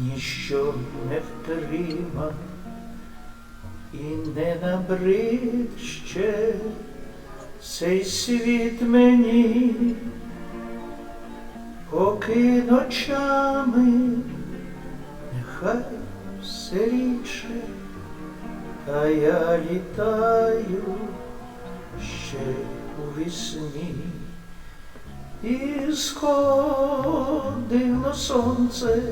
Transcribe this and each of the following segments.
ніщо не втрима і не набрид ще цей світ мені, поки ночами нехай все рідше, та я літаю ще у вісні. І сходило сонце,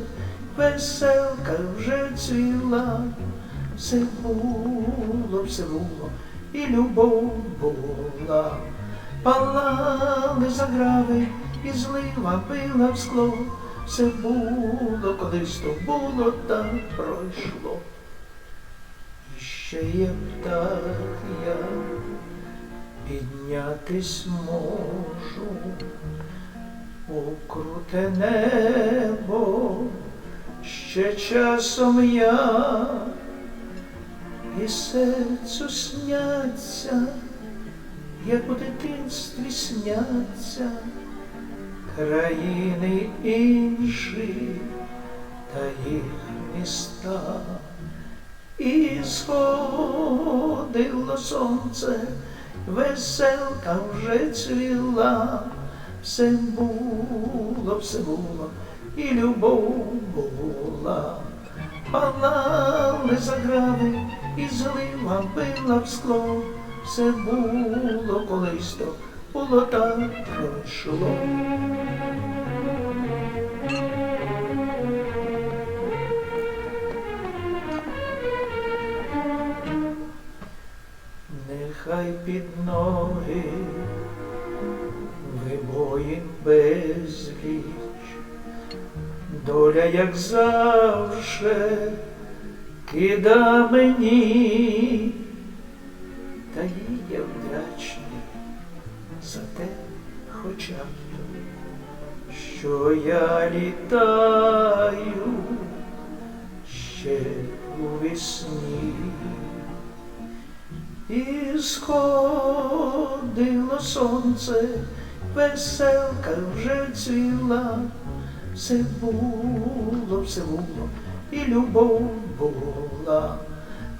веселка вже цвіла, все було, все було, і любов була, палали заграви, і злива била в скло, все було, колись то було, та пройшло. І ще є птах я піднятись можу у круте небо, ще часом я і серцю сняться, як у дитинстві сняться країни інші та їх міста. І сходило сонце, веселка вже цвіла, все було, все було, і любов була, палали заграви, і злива била в скло, все було колись то, було так пройшло. Нехай під ноги вибоїн безліч, доля, як завше, кида мені, та їй я вдячний за те хоча б, що я літаю ще у весні. І сходило сонце, веселка вже цвіла, все було, все було, і любов була,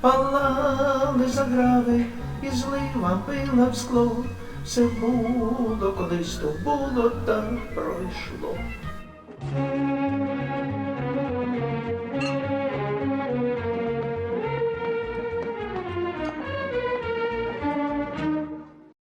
палали заграви, і злива била в скло, все було, колись то було, та пройшло.